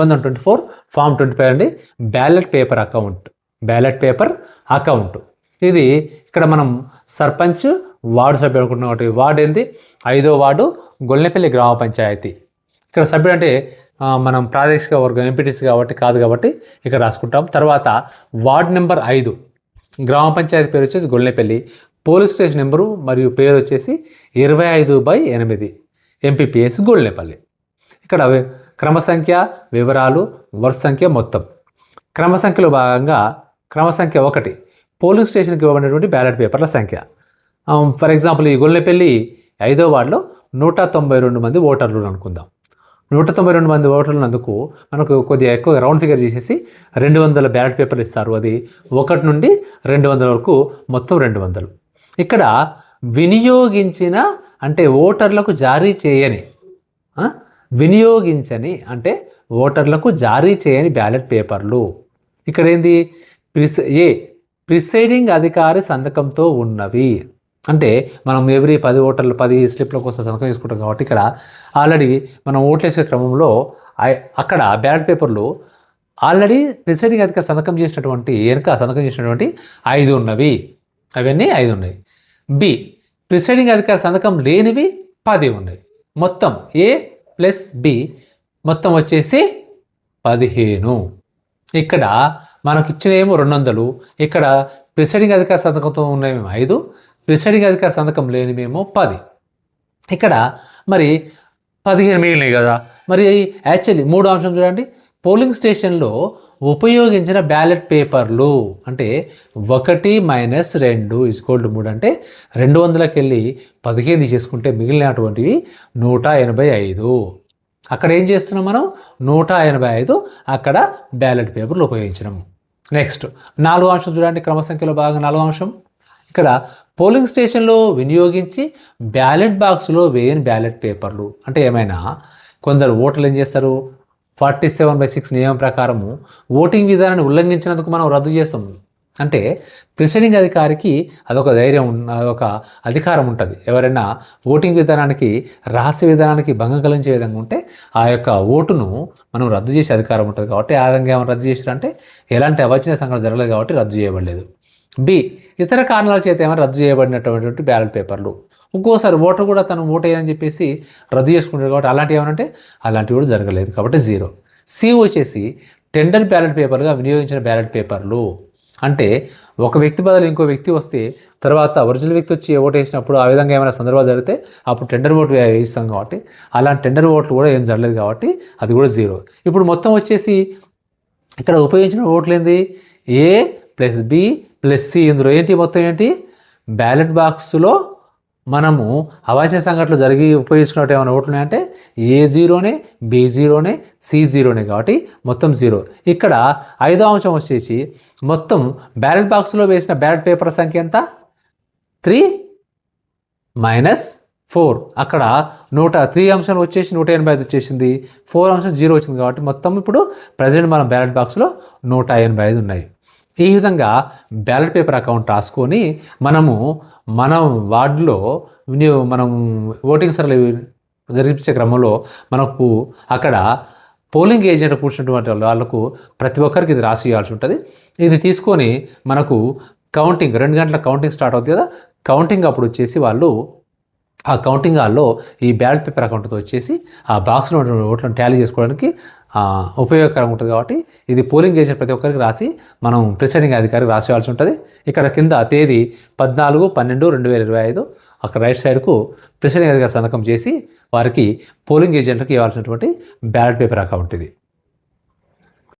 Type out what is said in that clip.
అనుబంధం twenty four form twenty five అండి. Ballot paper account. Ballot paper account. ఇది ఇక్కడ మనం సర్పంచ్ వార్డు సభ్యుడు అనుకుంటున్నాం కాబట్టి వార్డు ఏంది? ఐదో వార్డు గొల్లెపల్లి గ్రామ పంచాయతీ. ఇక్కడ సభ్యుడు అంటే మనం ప్రాదేశిక వర్గం ఎంపీటీసీ కాబట్టి కాదు కాబట్టి ఇక్కడ రాసుకుంటాం. తర్వాత వార్డ్ నెంబర్ ఐదు. గ్రామ పంచాయతీ పేరు వచ్చేసి గొల్లెపల్లి. పోలీస్ స్టేషన్ నెంబరు మరియు పేరు వచ్చేసి ఇరవై ఐదు బై ఎనిమిది. ఎంపీపీఎస్ గొల్లెపల్లి. ఇక్కడ క్రమ సంఖ్య వివరాలు వరుస సంఖ్య మొత్తం. క్రమ సంఖ్యలో భాగంగా క్రమ సంఖ్య ఒకటి పోలింగ్ స్టేషన్కి ఇవ్వబడినటువంటి బ్యాలెట్ పేపర్ల సంఖ్య. ఫర్ ఎగ్జాంపుల్ ఈ గొల్లెపల్లి ఐదో వార్డులో నూట తొంభై రెండు మంది ఓటర్లు అనుకుందాం. నూట తొంభై రెండు మంది ఓటర్లు నందుకు మనకు కొద్దిగా ఎక్కువ రౌండ్ ఫిగర్ చేసేసి రెండు వందల బ్యాలెట్ పేపర్లు ఇస్తారు. అది ఒకటి నుండి రెండు వందల వరకు మొత్తం రెండు వందలు. ఇక్కడ వినియోగించిన అంటే ఓటర్లకు జారీ చేయని వినియోగించని అంటే ఓటర్లకు జారీ చేయని బ్యాలెట్ పేపర్లు. ఇక్కడ ఏంది ప్రిస్ ఏ ప్రిసైడింగ్ అధికారి సంతకంతో ఉన్నవి. అంటే మనం ఎవ్రీ పది ఓటర్లు పది స్లిప్ల కోసం సంతకం తీసుకుంటాం కాబట్టి ఇక్కడ ఆల్రెడీ మనం ఓట్లేసే క్రమంలో అక్కడ బ్యాలెట్ పేపర్లు ఆల్రెడీ ప్రిసైడింగ్ అధికారి సంతకం చేసినటువంటి వెనుక సంతకం చేసినటువంటి ఐదు ఉన్నవి. అవన్నీ ఐదు ఉన్నాయి. బి ప్రిసైడింగ్ అధికారి సంతకం లేనివి పది ఉన్నాయి. మొత్తం ఏ ప్లస్ బి మొత్తం వచ్చేసి పదిహేను. ఇక్కడ మనకు ఇచ్చిన ఏమో రెండు వందలు ఇక్కడ ప్రిసైడింగ్ అధికార సంతకంతో ఉన్నవేమో ఐదు. ప్రిసైడింగ్ అధికార సంతకం లేనివేమో పది. ఇక్కడ మరి పదిహేను మిగిలినాయి కదా. మరి యాక్చువల్లీ మూడు అంశం చూడండి. పోలింగ్ స్టేషన్లో ఉపయోగించిన బ్యాలెట్ పేపర్లు అంటే ఒకటి మైనస్ రెండు ఇస్కోల్డ్ మూడు అంటే రెండు వందలకి వెళ్ళి పదిహేను చేసుకుంటే మిగిలినటువంటివి నూట ఎనభై ఐదు. అక్కడ ఏం చేస్తున్నాం మనం? నూట ఎనభై ఐదు అక్కడ బ్యాలెట్ పేపర్లు ఉపయోగించడం నెక్స్ట్ నాలుగో అంశం చూడండి క్రమసంఖ్యలో భాగంగా నాలుగో అంశం. ఇక్కడ పోలింగ్ స్టేషన్లో వినియోగించి బ్యాలెట్ బాక్స్లో వేయని బ్యాలెట్ పేపర్లు. అంటే ఏమైనా కొందరు ఓటర్లు ఏం చేస్తారు? ఫార్టీ సెవెన్ బై సిక్స్ నియమం ప్రకారము ఓటింగ్ విధానాన్ని ఉల్లంఘించినందుకు మనం రద్దు చేస్తాం. అంటే ప్రిసైడింగ్ అధికారికి అదొక ధైర్యం అదొక అధికారం ఉంటుంది. ఎవరైనా ఓటింగ్ విధానానికి రహస్య విధానానికి భంగం కలిగించే విధంగా ఉంటే ఆ యొక్క ఓటును మనం రద్దు చేసే అధికారం ఉంటుంది కాబట్టి ఆ విధంగా ఏమైనా రద్దు చేశారంటే ఎలాంటి అవాంఛనీయ సంఘటన జరగలేదు కాబట్టి రద్దు చేయబడలేదు. బి ఇతర కారణాల చేత ఏమైనా రద్దు చేయబడినటువంటి బ్యాలెట్ పేపర్లు. ఇంకోసారి ఓటర్ కూడా తను ఓటేయని చెప్పేసి రద్దు చేసుకుంటారు కాబట్టి అలాంటివి ఏమనంటే అలాంటివి కూడా జరగలేదు కాబట్టి జీరో. సి వచ్చేసి టెండర్ బ్యాలెట్ పేపర్గా వినియోగించిన బ్యాలెట్ పేపర్లు. అంటే ఒక వ్యక్తి బదులు ఇంకో వ్యక్తి వస్తే తర్వాత ఒరిజినల్ వ్యక్తి వచ్చి ఓటు వేసినప్పుడు ఆ విధంగా ఏమైనా సందర్భాలు జరిగితే అప్పుడు టెండర్ ఓటు వేయిస్తాం కాబట్టి అలాంటి టెండర్ ఓట్లు కూడా ఏం జరగలేదు కాబట్టి అది కూడా జీరో. ఇప్పుడు మొత్తం వచ్చేసి ఇక్కడ ఉపయోగించిన ఓట్లు ఏంది? A plus B plus C. ఇందులో ఏంటి మొత్తం ఏంటి? బ్యాలెట్ బాక్స్లో మనము అవాంఛనీయ సంఘటనలు జరిగి ఉపయోగించుకున్నట్టు ఏమైనా ఓట్లు ఉన్నాయంటే ఏ జీరోనే బి జీరోనే సి జీరోనే కాబట్టి మొత్తం జీరో. ఇక్కడ ఐదో అంశం వచ్చేసి మొత్తం బ్యాలెట్ బాక్స్లో వేసిన బ్యాలెట్ పేపర్ సంఖ్య ఎంత? Three minus four. అక్కడ నూట త్రీ అంశం వచ్చేసి నూట ఎనభై ఐదు వచ్చేసింది. ఫోర్ అంశం జీరో వచ్చింది కాబట్టి మొత్తం ఇప్పుడు ప్రజెంట్ మన బ్యాలెట్ బాక్స్లో నూట ఎనభై ఐదు ఉన్నాయి. ఈ విధంగా బ్యాలెట్ పేపర్ అకౌంట్ రాసుకొని మనము మనం వార్డులో మనం ఓటింగ్ సరళి జరిపించే క్రమంలో మనకు అక్కడ పోలింగ్ ఏజెంట్ కూర్చున్నటువంటి వాళ్ళకు ప్రతి ఒక్కరికి ఇది రాసి ఇవ్వాల్సి ఉంటుంది. ఇది తీసుకొని మనకు కౌంటింగ్ రెండు గంటల కౌంటింగ్ స్టార్ట్ అవుతుంది కదా. కౌంటింగ్ అప్పుడు వచ్చేసి వాళ్ళు ఆ కౌంటింగ్ హాల్లో ఈ బ్యాలెట్ పేపర్ అకౌంట్తో వచ్చేసి ఆ బాక్స్లో ఉన్న ఓట్లను ట్యాలీ చేసుకోవడానికి ఉపయోగకరం ఉపయోగకరంగా ఉంటుంది కాబట్టి ఇది పోలింగ్ చేసే ప్రతి ఒక్కరికి రాసి మనం ప్రిసైడింగ్ అధికారికి రాసేవాల్సి ఉంటుంది. ఇక్కడ కింద తేదీ పద్నాలుగు పన్నెండు రెండు వేల ఇరవై ఐదు. అక్కడ రైట్ సైడ్కు ప్రిసైడింగ్ అధికారి సంతకం చేసి వారికి పోలింగ్ ఏజెంట్లకు ఇవ్వాల్సినటువంటి బ్యాలెట్ పేపర్ అకౌంట్ ఇది.